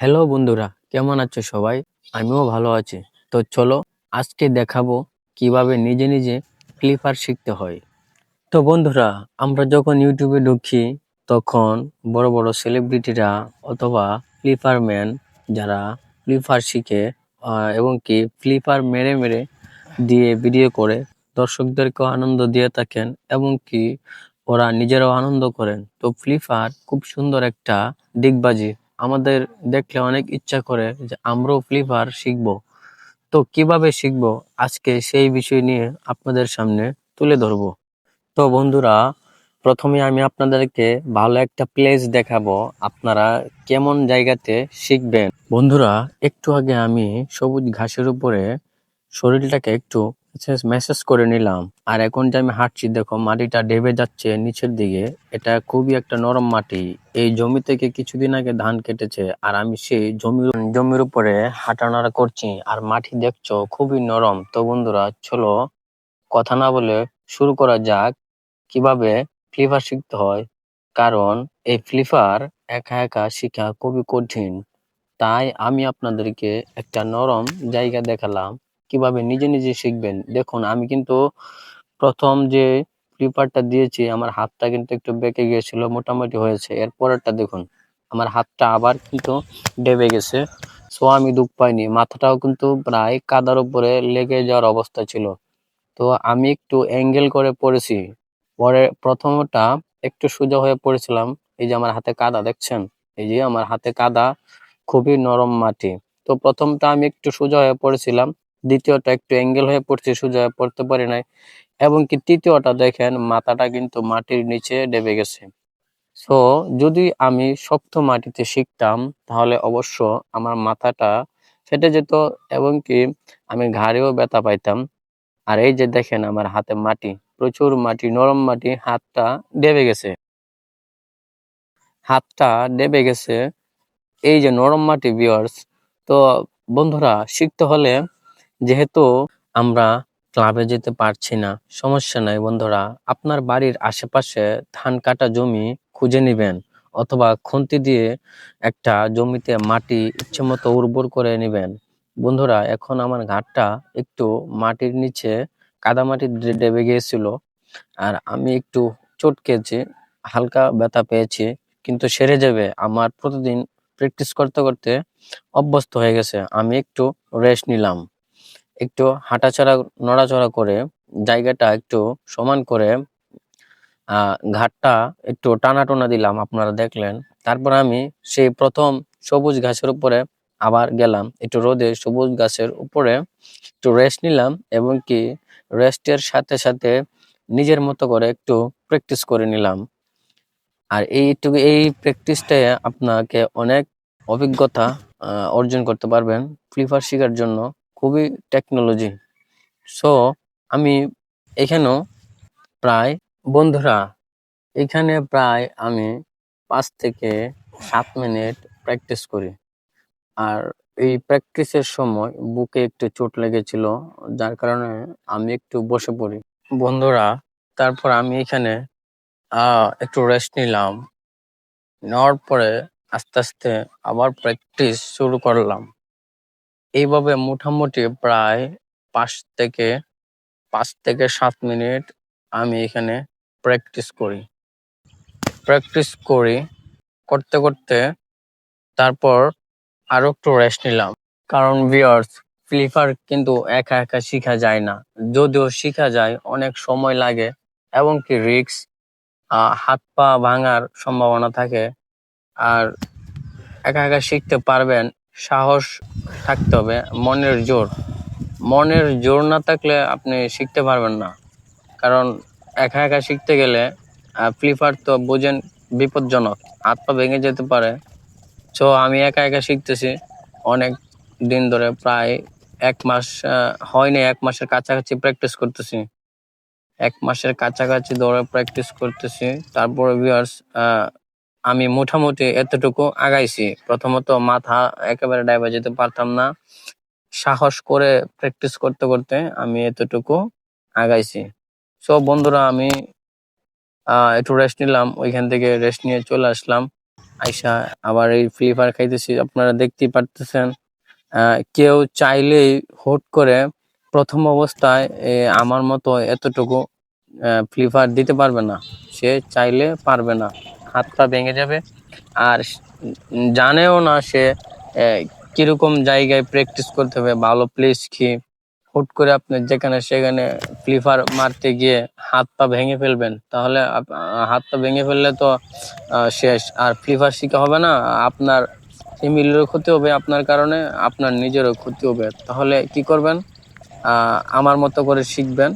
Hello বন্ধুরা। কেমন আছো সবাই? আমিও ভালো আছি। তো চলো, আজকে দেখাবো কীভাবে নিজে নিজে ফ্লিপার শিখতে হয়। তো বন্ধুরা, আমরা যখন ইউটিউবে ঢুকি, তখন বড় বড় সেলিব্রিটিরা অথবা ফ্লিপার ম্যান যারা ফ্লিপার শিখে এবং কি ফ্লিপার মেরে মেরে দিয়ে ভিডিও করে দর্শকদেরকেও আনন্দ দিয়ে থাকেন এবং কি ওরা নিজেরাও আনন্দ করেন। তো ফ্লিপার খুব সুন্দর একটা দিগবাজি আমাদের দেখলে অনেক ইচ্ছা করে যে আমরাও ফ্লিপার শিখব। তো কীভাবে শিখব? আজকে সেই বিষয় নিয়ে আপনাদের সামনে তুলে ধরবো। তো বন্ধুরা, প্রথমে আমি আপনাদেরকে ভালো একটা প্লেস দেখাবো, আপনারা কেমন জায়গাতে শিখবেন। বন্ধুরা, একটু আগে আমি সবুজ ঘাসের উপরে শরীরটাকে একটু মেসেজ করে নিলাম। আর এখন যে আমি হাঁটছি, দেখো, মাটিটা ডেবে যাচ্ছে নিচের দিকে। এটা খুবই একটা নরম মাটি। এই জমি থেকে কিছুদিন আগে ধান কেটেছে, আর আমি সেই জমির জমির উপরে হাঁটানাড়া করছি। আর মাটি দেখছ, খুবই নরম। তো বন্ধুরা, চলো কথা না বলে শুরু করা যাক। কীভাবে ফ্লিপার শিখতে হয়? কারণ এই ফ্লিপার একা একা শিখা খুবই কঠিন। তাই আমি আপনাদেরকে একটা নরম জায়গা দেখালাম। কীভাবে নিজে নিজে শিখবেন? দেখুন, আমি কিন্তু প্রথম যে ফ্লিপারটা দিয়েছি, আমার হাতটা কিন্তু একটু বেঁকে গিয়েছিল, মোটামুটি হয়েছে। এর দেখুন, আমার হাতটা আবার কিন্তু ডেবে গেছে। সো আমি দুঃখ পাইনি। মাথাটাও কিন্তু প্রায় কাদার উপরে লেগে যাওয়ার অবস্থা ছিল। তো, আমি একটু অ্যাঙ্গেল করে পড়েছি। পরে প্রথমটা একটু সোজা হয়ে পড়েছিলাম। এই যে আমার হাতে কাদা, দেখছেন? এই যে আমার হাতে কাদা, খুবই নরম মাটি। তো, প্রথমটা আমি একটু সোজা হয়ে পড়েছিলাম। দ্বিতীয়টা একটু অ্যাঙ্গেল হয়ে পড়ছে, সোজা পড়তে পারি নাই। এবং কি তৃতীয়টা দেখেন, মাথাটা কিন্তু মাটির নিচে ডেবে গেছে। সো যদি আমি শক্ত মাটিতে শিখতাম, তাহলে অবশ্য আমার মাথাটা ফেটে যেত এবং কি আমি ঘাড়েও ব্যথা পাইতাম। আর এই যে দেখেন, আমার হাতে মাটি, প্রচুর মাটি, নরম মাটি, হাতটা ডেবে গেছে। হাতটা ডেবে গেছে। এই যে নরম মাটি বিয়ার্স তো বন্ধুরা, শিখতে হলে যেহেতু আমরা ক্লাবে যেতে পারছি না, সমস্যা নাই বন্ধুরা। আপনার বাড়ির আশেপাশে ধান কাটা জমি খুঁজে নেবেন অথবা খুন্তি দিয়ে একটা জমিতে মাটি ইচ্ছে মতো উর্বর করে নেবেন। বন্ধুরা, এখন আমার ঘাটটা একটু মাটির নিচে কাদামাটি ডেবে গিয়েছিল আর আমি একটু চটকেছি হালকা ব্যথা পেয়েছি, কিন্তু সেরে যাবে। আমার প্রতিদিন প্র্যাকটিস করতে করতে অভ্যস্ত হয়ে গেছে। আমি একটু রেস্ট নিলাম। একটু হাঁটাচড়া নড়াচড়া করে জায়গাটা একটু সমান করে ঘাটটা একটু টানা টোনা দিলাম আপনারা দেখলেন। তারপর আমি সেই প্রথম সবুজ ঘাসের উপরে আবার গেলাম, একটু রোদে সবুজ গাছের উপরে একটু রেস্ট নিলাম এবং কি রেস্টের সাথে সাথে নিজের মতো করে একটু প্র্যাকটিস করে নিলাম। আর এইটুকু এই প্র্যাকটিসটা আপনাকে অনেক অভিজ্ঞতা অর্জন করতে পারবেন ফ্লিপার শেখার জন্য। খুবই টেকনোলজি সো আমি এখানেও প্রায়, বন্ধুরা, এখানে প্রায় আমি পাঁচ থেকে সাত মিনিট প্র্যাকটিস করি। আর এই প্র্যাকটিসের সময় বুকে একটু চোট লেগেছিল, যার কারণে আমি একটু বসে পড়ি। বন্ধুরা, তারপর আমি এখানে একটু রেস্ট নিলাম। নেওয়ার পরে আস্তে আস্তে আবার প্র্যাকটিস শুরু করলাম। এইভাবে মোটামুটি প্রায় পাঁচ থেকে পাঁচ থেকে সাত মিনিট আমি এখানে প্র্যাকটিস করি। প্র্যাকটিস করি, করতে করতে তারপর আরও একটু রেস্ট নিলাম। কারণ ভিউয়ার্স ফ্লিপার কিন্তু একা একা শেখা যায় না। যদিও শেখা যায়, অনেক সময় লাগে এবং কি রিক্স হাত পা ভাঙার সম্ভাবনা থাকে। আর একা একা শিখতে পারবেন, সাহস থাকতে হবে, মনের জোর। মনের জোর না থাকলে আপনি শিখতে পারবেন না। কারণ একা একা শিখতে গেলে ফ্লিপার তো বোঝেন বিপজ্জনক, হাত পা ভেঙে যেতে পারে। তো আমি একা একা শিখতেছি। অনেক দিন ধরে প্রায় এক মাস হয়নি, এক মাসের কাছাকাছি প্র্যাকটিস করতেছি। এক মাসের কাছাকাছি ধরে প্র্যাকটিস করতেছি। তারপরে ভিউয়ার্স আমি মোটামুটি এতটুকু আগাইছি। প্রথমত মাথা একেবারে ডাইবা যেতে পারতাম না। সাহস করে প্র্যাকটিস করতে করতে আমি এতটুকু আগাইছি। সো বন্ধুরা, আমি একটু রেস্ট নিলাম, ওইখান থেকে রেস্ট নিয়ে চলে আসলাম। আইসা আবার এই ফ্রি ফায়ার খাইতেছি, আপনারা দেখতেই পারতেছেন। কেউ চাইলেই হুট করে প্রথম অবস্থায় আমার মতো এতটুকু ফ্রি ফায়ার দিতে পারবে না। সে চাইলে পারবে না। হাত পা ভেঙে যাবে। আর জানেও না সে কীরকম জায়গায় প্র্যাকটিস করতে হবে, ভালো প্লেস কি? হুট করে আপনি যেখানে সেখানে ফ্লিফার মারতে গিয়ে হাত পা ভেঙে ফেলবেন, তাহলে হাত পা ভেঙে ফেললে তো শেষ। আর ফ্লিফার শিখা হবে না, আপনার ফ্যামিলিরও ক্ষতি হবে আপনার কারণে, আপনার নিজেরও ক্ষতি হবে। তাহলে কি করবেন? আমার মতো করে শিখবেন।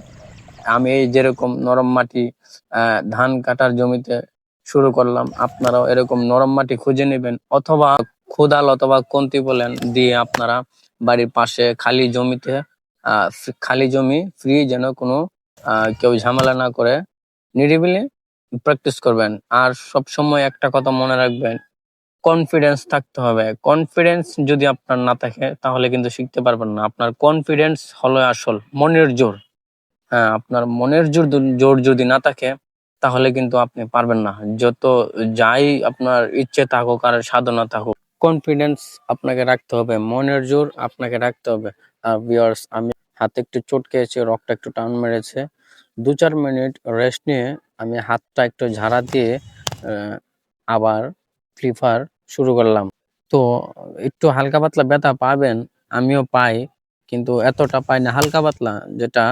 আমি এই যেরকম নরম মাটি ধান কাটার জমিতে শুরু করলাম। আপনারাও এরকম নরম মাটি খুঁজে নেবেন অথবা কোদাল অথবা কন্তি বলেন দিয়ে আপনারা বাড়ির পাশে খালি জমিতে খালি জমি ফ্রি যেন কোনো কেউ ঝামেলা না করে নিরিবিলি প্র্যাকটিস করবেন। আর সব সময় একটা কথা মনে রাখবেন কনফিডেন্স থাকতে হবে। কনফিডেন্স যদি আপনার না থাকে তাহলে কিন্তু শিখতে পারবেন না। আপনার কনফিডেন্স হলো আসল, মনের জোর। হ্যাঁ আপনার মনের জোর জোর যদি না থাকে তাহলে কিন্তু আপনি পারবেন না। যত যাই আপনার ইচ্ছে থাকুক আর সাধনা থাকুক কনফিডেন্স আপনাকে রাখতে হবে, মনের জোর আপনাকে রাখতে হবে। আর ভিউয়ার্স আমি হাতে একটু চোট খেয়েছি রক্তটা একটু টান মেরেছে। দু চার মিনিট রেস্ট নিয়ে আমি হাতটা একটু ঝাড়া দিয়ে আবার ফ্রি ফায়ার শুরু করলাম। তো একটু হালকা পাতলা ব্যথা পাবেন, আমিও পাই। কিন্তু এতটা পাই না, হালকা পাতলা যেটা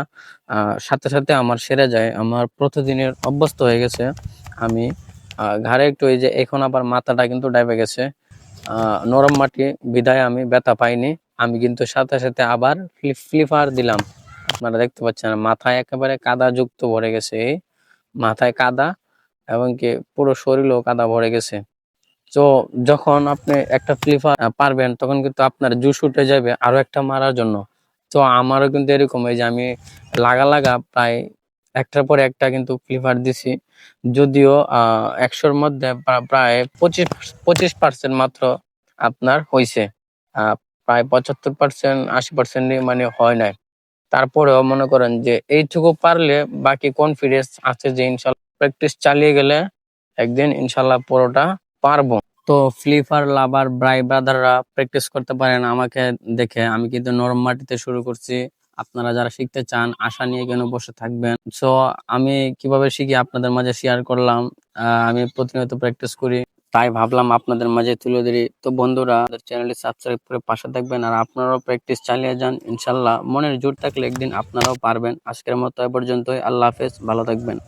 সাথে সাথে আমার সেরে যায়, আমার প্রতিদিনের অভ্যস্ত হয়ে গেছে। আমি ঘাড়ে একটু এই যে এখন আবার মাথাটা কিন্তু ডাইবে গেছে। নরম মাটি বিদায় আমি ব্যথা পাইনি। আমি কিন্তু সাথে সাথে আবার ফ্লিপার দিলাম। আপনারা দেখতে পাচ্ছেন, মাথায় একেবারে কাদা যুক্ত ভরে গেছে মাথায় কাদা এবং কি পুরো শরীরও কাদা ভরে গেছে। তো যখন আপনি একটা ফ্লিপার পারবেন, তখন কিন্তু আপনার জুস উঠে যাবে আরও একটা মারার জন্য। তো আমারও কিন্তু এরকম এই যে আমি লাগা লাগা প্রায় একটার পর একটা কিন্তু ফ্লিপার দিছি। যদিও একশোর মধ্যে প্রায় পঁচিশ পঁচিশ পার্সেন্ট মাত্র আপনার হয়েছে প্রায় পঁচাত্তর পার্সেন্ট আশি পার্সেন্ট মানে হয় নাই। তারপরেও মনে করেন যে এইটুকু পারলে বাকি কনফিডেন্স আছে যে ইনশাল্লাহ প্র্যাকটিস চালিয়ে গেলে একদিন ইনশাল্লাহ পুরোটা পারব। তো ফ্লিপার লাভার ব্রাই ব্রাদাররা প্র্যাকটিস করতে পারেন, আমাকে দেখে। আমি কিন্তু নরম মাটিতে শুরু করছি। আপনারা যারা শিখতে চান, আশা নিয়ে কেন বসে থাকবেন। সো আমি কীভাবে শিখি আপনাদের মাঝে শেয়ার করলাম। আমি প্রতিনিয়ত প্র্যাকটিস করি। তাই ভাবলাম আপনাদের মাঝে তুলে ধরি। তো বন্ধুরা চ্যানেলটি সাবস্ক্রাইব করে পাশে থাকবেন আর আপনারাও প্র্যাকটিস চালিয়ে যান। ইনশাল্লাহ মনের জোর থাকলে একদিন আপনারাও পারবেন। আজকের মতো এ পর্যন্তই। আল্লাহ হাফেজ। ভালো থাকবেন।